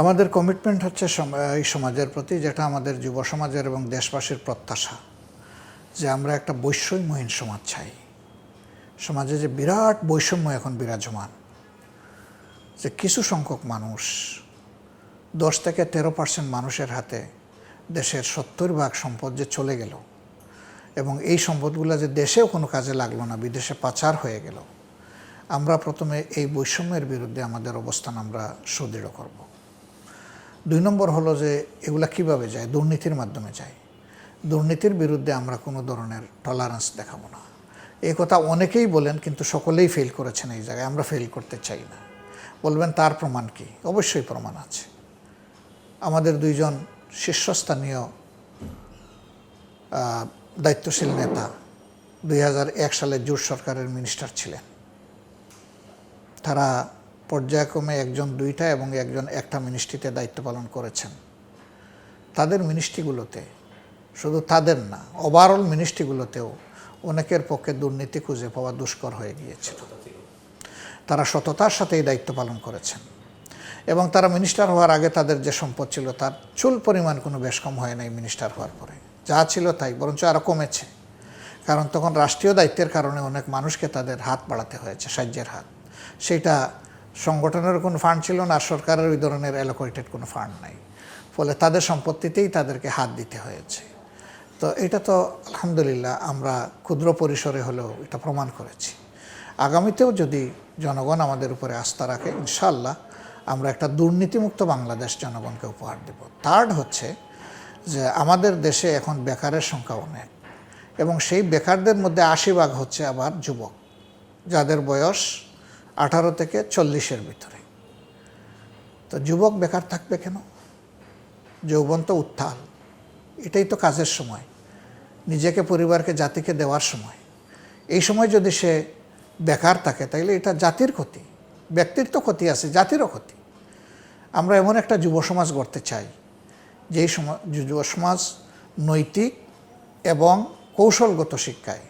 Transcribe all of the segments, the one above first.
আমাদের কমিটমেন্ট হচ্ছে এই সমাজের প্রতি, যেটা আমাদের যুব সমাজের এবং দেশবাসীর প্রত্যাশা, যে আমরা একটা বৈষম্যহীন সমাজ চাই। সমাজে যে বিরাট বৈষম্য এখন বিরাজমান, যে কিছু সংখ্যক মানুষ, দশ থেকে তেরো পার্সেন্ট মানুষের হাতে দেশের সত্তর ভাগ সম্পদ যে চলে গেল এবং এই সম্পদগুলো যে দেশেও কোনো কাজে লাগল না, বিদেশে পাচার হয়ে গেল, আমরা প্রথমে এই বৈষম্যের বিরুদ্ধে আমাদের অবস্থান আমরা সুদৃঢ় করব। দুই নম্বর হলো যে এগুলা কীভাবে যায়? দুর্নীতির মাধ্যমে যায়। দুর্নীতির বিরুদ্ধে আমরা কোনো ধরনের টলারেন্স দেখাবো না। এই কথা অনেকেই বলেন, কিন্তু সকলেই ফেল করেছেন এই জায়গায়। আমরা ফেল করতে চাই না। বলবেন, তার প্রমাণ কি? অবশ্যই প্রমাণ আছে। আমাদের দুইজন শীর্ষস্থানীয় দায়িত্বশীল নেতা দুই হাজার এক সালে জোট সরকারের মিনিস্টার ছিলেন। তারা পর্যায়ক্রমে একজন দুইটা এবং একজন একটা মিনিস্ট্রিতে দায়িত্ব পালন করেছেন। তাদের মিনিস্ট্রিগুলোতে শুধু তাদের না ওভারঅল মিনিস্ট্রিগুলোতেও অনেকের পক্ষে দুর্নীতি খুঁজে পাওয়া দুষ্কর হয়ে গিয়েছিল। তারা সততার সাথে এই দায়িত্ব পালন করেছেন এবং তারা মিনিস্টার হওয়ার আগে তাদের যে সম্পদ ছিল তার চুল পরিমাণ কোনো বেশ কম হয় নাই মিনিস্টার হওয়ার পরে। যা ছিল তাই, বরঞ্চ আরও কমেছে। কারণ তখন রাষ্ট্রীয় দায়িত্বের কারণে অনেক মানুষকে তাদের হাত বাড়াতে হয়েছে, সাহায্যের হাত। সেটা সংগঠনের কোনো ফান্ড ছিল না সরকারের ওই ধরনের অ্যালোকেটেড কোনো ফান্ড নাই। ফলে তাদের সম্পত্তিতেই তাদেরকে হাত দিতে হয়েছে। তো এটা তো আলহামদুলিল্লাহ আমরা ক্ষুদ্র পরিসরে হলেও এটা প্রমাণ করেছি। আগামীতেও যদি জনগণ আমাদের উপরে আস্থা রাখে ইনশাল্লাহ আমরা একটা দুর্নীতিমুক্ত বাংলাদেশ জনগণকে উপহার দেব। থার্ড হচ্ছে যে আমাদের দেশে এখন বেকারের সংখ্যা অনেক এবং সেই বেকারদের মধ্যে আশি ভাগ হচ্ছে আবার যুবক, যাদের বয়স আঠারো থেকে চল্লিশের ভিতরে। তো যুবক বেকার থাকবে কেন? যৌবন তো উত্থাল। এটাই তো কাজের সময়। নিজেকে, পরিবারকে, জাতিকে দেওয়ার সময়। এই সময় যদি সে বেকার থাকে, তাইলে এটা জাতির ক্ষতি। ব্যক্তির তো ক্ষতি আছে, জাতিরও ক্ষতি। আমরা এমন একটা যুব সমাজ গড়তে চাই, যেই সমাজ যুব সমাজ নৈতিক এবং কৌশলগত শিক্ষায়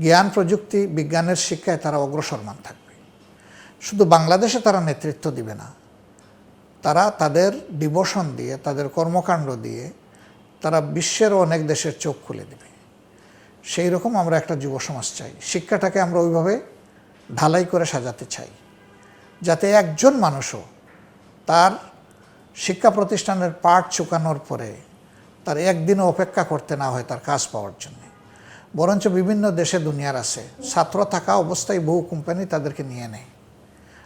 জ্ঞান প্রযুক্তি, বিজ্ঞানের শিক্ষায় তারা অগ্রসরমান থাকবে। শুধু বাংলাদেশে তারা নেতৃত্ব দিবে না। তারা তাদের ডিভোশন দিয়ে, তাদের কর্মকাণ্ড দিয়ে তারা বিশ্বের অনেক দেশের চোখ খুলে দেবে। সেই রকম আমরা একটা যুব সমাজ চাই। শিক্ষাটাকে আমরা ওইভাবে ঢালাই করে সাজাতে চাই। যাতে একজন মানুষও তার শিক্ষা প্রতিষ্ঠানের পাঠ চুকানোর পরে তার একদিনও অপেক্ষা করতে না হয় তার কাজ পাওয়ার জন্য। বরঞ্চ বিভিন্ন দেশে দুনিয়ার আছে। ছাত্র থাকা অবস্থায় বহু কোম্পানি তাদেরকে নিয়ে নেয়।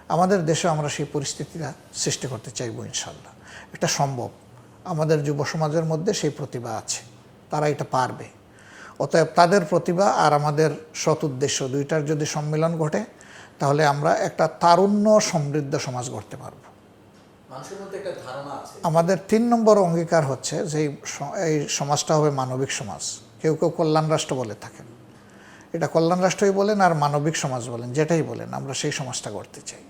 আমাদের দেশে আমরা সেই পরিস্থিতিটা সৃষ্টি করতে চাইব ইনশাল্লাহ এটা সম্ভব। আমাদের যুব সমাজের মধ্যে সেই প্রতিভা আছে। তারা এটা পারবে। অতএব তাদের প্রতিভা আর আমাদের সৎ উদ্দেশ্য দুইটার যদি সম্মিলন ঘটে, তাহলে আমরা একটা তারুণ্য সমৃদ্ধ সমাজ গড়তে পারব মানুষের মধ্যে একটা ধারণা আছে আমাদের তিন নম্বর অঙ্গীকার হচ্ছে যে এই সমাজটা হবে মানবিক সমাজ। কেউ কেউ কল্যাণ রাষ্ট্র বলে থাকেন। এটা কল্যাণ রাষ্ট্রই বলেন আর মানবিক সমাজ বলেন, যেটাই বলেন, আমরা সেই সমাজটা গড়তে চাই।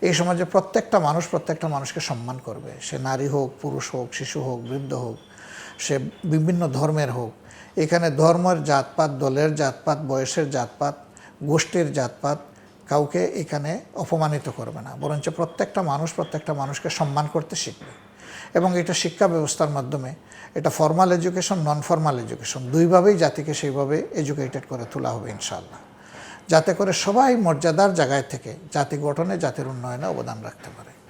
এই সমাজে প্রত্যেকটা মানুষ প্রত্যেকটা মানুষকে সম্মান করবে। সে নারী হোক, পুরুষ হোক, শিশু হোক, বৃদ্ধ হোক, সে বিভিন্ন ধর্মের হোক। এখানে ধর্মের জাতপাত, দলের জাতপাত, বয়সের জাতপাত, গোষ্ঠীর জাতপাত কাউকে এখানে অপমানিত করবে না, বরঞ্চ প্রত্যেকটা মানুষ প্রত্যেকটা মানুষকে সম্মান করতে শিখবে। এবং এটা শিক্ষা ব্যবস্থার মাধ্যমে, এটা formal education non formal education দুইভাবেই জাতিকে সেইভাবে এডুকেটেড করে তোলা হবে ইনশাআল্লাহ। যাতে করে সবাই মর্যাদার জায়গায় থেকে জাতি গঠনে, জাতির উন্নয়নে অবদান রাখতে পারে।